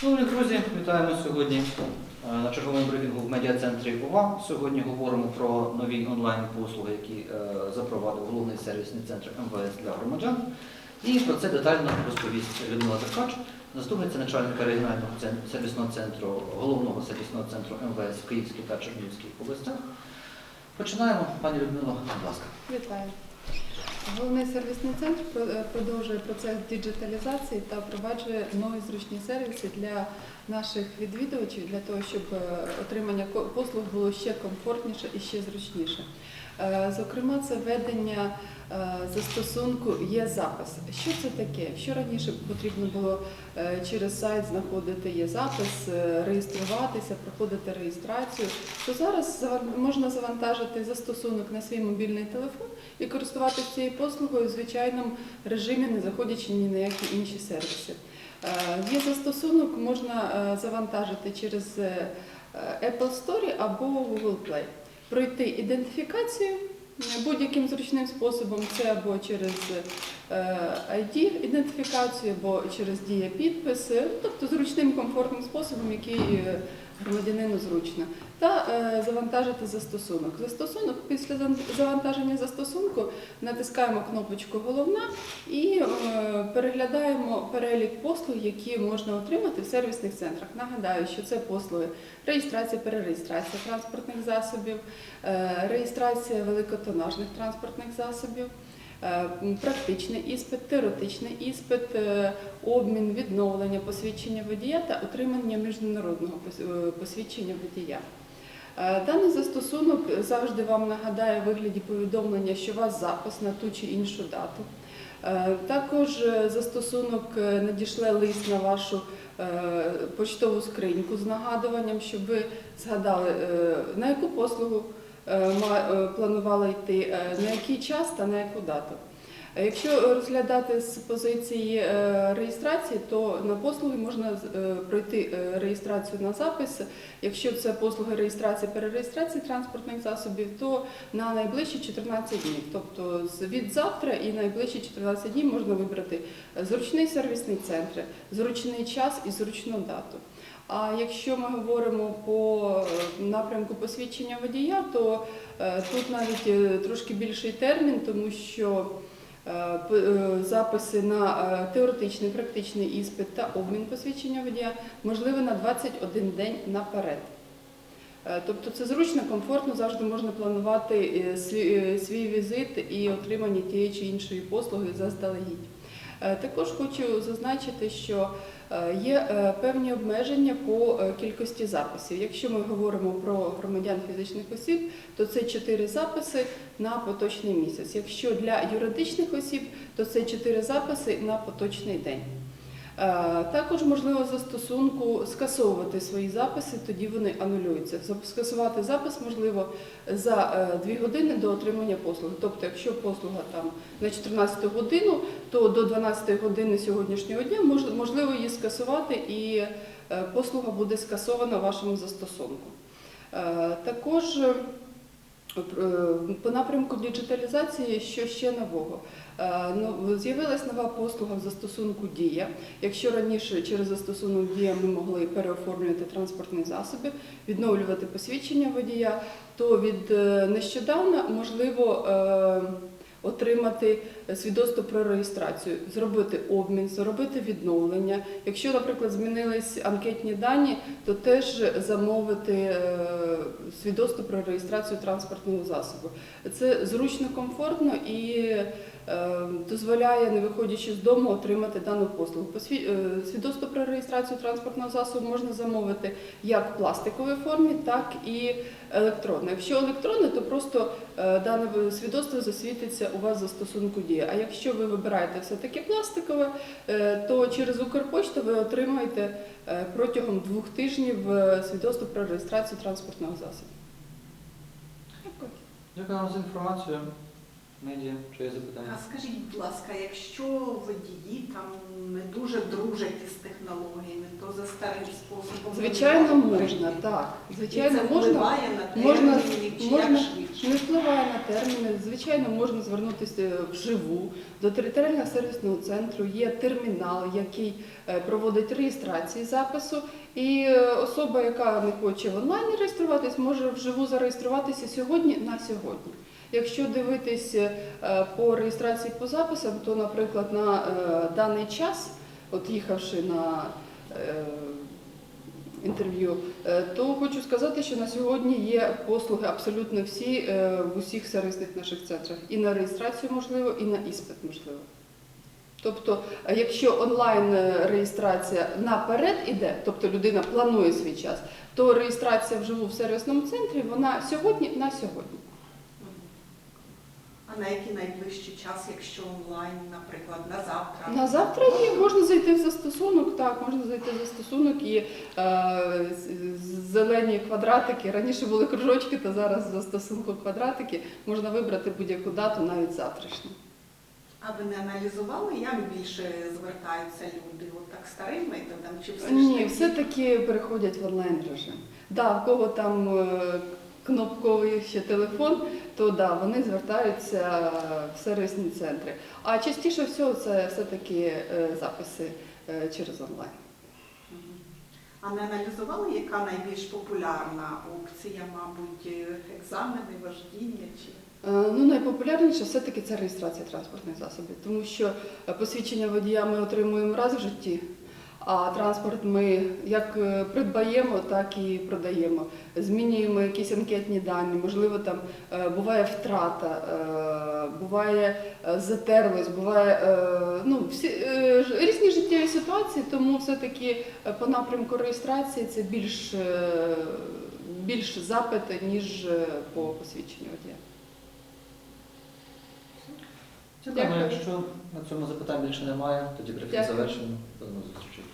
Шановні друзі, вітаємо сьогодні е, на черговому брифінгу в медіа-центрі УВА. Сьогодні говоримо про нові онлайн-послуги, які е, запровадив головний сервісний центр МВС для громадян. І про це детально розповість Людмила Деркач, заступниця начальника регіонального сервісного центру, головного сервісного центру МВС в Київській та Чернігівській областях. Починаємо. Пані Людмило, будь ласка. Вітаю. Головний сервісний центр е, продовжує процес діджиталізації та впроваджує нові зручні сервіси для наших відвідувачів, для того, щоб е, отримання послуг було ще комфортніше і ще зручніше. Е, Зокрема, це ведення е, застосунку є запис. Що це таке? Якщо раніше потрібно було е, через сайт знаходити є запис, реєструватися, проходити реєстрацію, то зараз можна завантажити застосунок на свій мобільний телефон і користуватися цією послугою в звичайному режимі, не заходячи ні на які інші сервіси. Є застосунок, можна завантажити через Apple Store або Google Play. Пройти ідентифікацію е, будь-яким зручним способом, це або через е, ID-ідентифікацію, або через дія підпис, е, тобто зручним комфортним способом, який е, громадянину зручно та е, завантажити застосунок. Застосунок після завантаження застосунку натискаємо кнопочку Головна і е, переглядаємо перелік послуг, які можна отримати в сервісних центрах. Нагадаю, що це послуги реєстрація, перереєстрація транспортних засобів, е, реєстрація великотонажних транспортних засобів. Е, Практичний іспит, теоретичний іспит, е, обмін, відновлення посвідчення водія та отримання міжнародного е, посвідчення водія. Даний застосунок завжди вам нагадає в вигляді повідомлення, що у вас запис на ту чи іншу дату. Також застосунок надішле лист на вашу почтову скриньку з нагадуванням, щоб ви згадали, на яку послугу е, е, йти, е, на який час та на яку дату. Якщо розглядати з позиції реєстрації, то на послуги можна пройти реєстрацію на запис. Якщо це послуги реєстрації перереєстрації транспортних засобів, то на найближчі 14 днів. Тобто від завтра і найближчі 14 днів можна вибрати зручний сервісний центр, зручний час і зручну дату. А якщо ми говоримо по е, напрямку посвідчення водія, то е, тут навіть е, трошки більший термін, тому що записи на теоретичний, практичний іспит та обмін посвідчення водія можливі на 21 день наперед. Тобто це зручно, комфортно, завжди можна планувати свій, візит і отримання тієї чи іншої послуги заздалегідь. Також хочу зазначити, що є е, певні обмеження по е, кількості записів. Якщо ми говоримо про громадян фізичних осіб, то це 4 записи на поточний місяць. Якщо для юридичних осіб, то це 4 записи на поточний день. Е, Також можливо застосунку скасовувати свої записи, тоді вони анулюються. Скасувати запис можливо за 2 години до отримання послуги. Тобто, якщо послуга там на 14 годину, то до 12 години сьогоднішнього дня можливо її скасувати, і е, послуга буде скасована вашому застосунку. Е, Також е, по напрямку діджиталізації, що ще нового? Е, ну, З'явилась нова послуга в застосунку Дія. Якщо раніше через застосунок Дія ми могли переоформлювати транспортні засоби, відновлювати посвідчення водія, то від нещодавно можливо е, отримати свідоцтво про реєстрацію, зробити обмін, зробити відновлення. Якщо, наприклад, змінились анкетні дані, то теж замовити е, свідоцтво про реєстрацію транспортного засобу. Це зручно, комфортно і е, дозволяє, не виходячи з дому, отримати дану послугу. Е, Свідоцтво про реєстрацію транспортного засобу можна замовити як в пластиковій формі, так і електронно. Якщо електронне, то просто дане свідоцтво засвітиться у вас в застосунку дія. А якщо ви вибираєте все-таки пластикове, е, то через Укрпочту ви отримаєте е, протягом двох тижнів е, свідоцтво про реєстрацію транспортного засобу. Дякую. Дякую вам за інформацію. Медіа, чи є запитання? А скажіть, будь ласка, якщо водії там не дуже дружать із технологіями, то за старим способом Звичайно, можна, так. І Звичайно, це можна. впливає на можна- чи можна- як швидше? Не впливає на терміни. Звичайно, можна звернутися вживу до територіального сервісного центру. Є термінал, який е, проводить реєстрації запису. І е, особа, яка не хоче в онлайні реєструватись, може вживу зареєструватися сьогодні на сьогодні. Якщо дивитись е, по реєстрації по записам, то, наприклад, на е, даний час, от їхавши на е, інтерв'ю, то хочу сказати, що на сьогодні є послуги абсолютно всі в усіх сервісних наших центрах. І на реєстрацію можливо, і на іспит можливо. Тобто, якщо онлайн е, реєстрація наперед іде, тобто людина планує свій час, то реєстрація вживу в сервісному центрі вона сьогодні на сьогодні. А на який найближчий час, якщо онлайн, наприклад, на завтра? На завтра ні, можна зайти в застосунок, так, можна зайти в застосунок і е, зелені квадратики. Раніше були кружочки, то зараз в застосунку квадратики можна вибрати будь-яку дату, навіть завтрашню. А ви не аналізували, як більше звертаються люди? От так старим методом чи все ж Ні, таки? все-таки переходять в онлайн режим. Да, в кого там е, кнопковий ще телефон, то да, вони звертаються в сервісні центри. А частіше всього це все-таки е, записи е, через онлайн. А не аналізували, яка найбільш популярна опція, мабуть, е, екзамени, вождіння чи Ну, найпопулярніше все-таки це реєстрація транспортних засобів, тому що посвідчення водія ми отримуємо раз в житті, а транспорт ми як е, придбаємо, так і продаємо. Змінюємо якісь анкетні дані, можливо, там е, буває втрата, е, буває затерлость, буває ну, всі, різні життєві ситуації, тому все-таки по напрямку реєстрації це більш, більш запити, ніж по посвідченню. Дякую. Якщо на цьому запитань більше немає, тоді брифінг завершено. До нових зустрічей.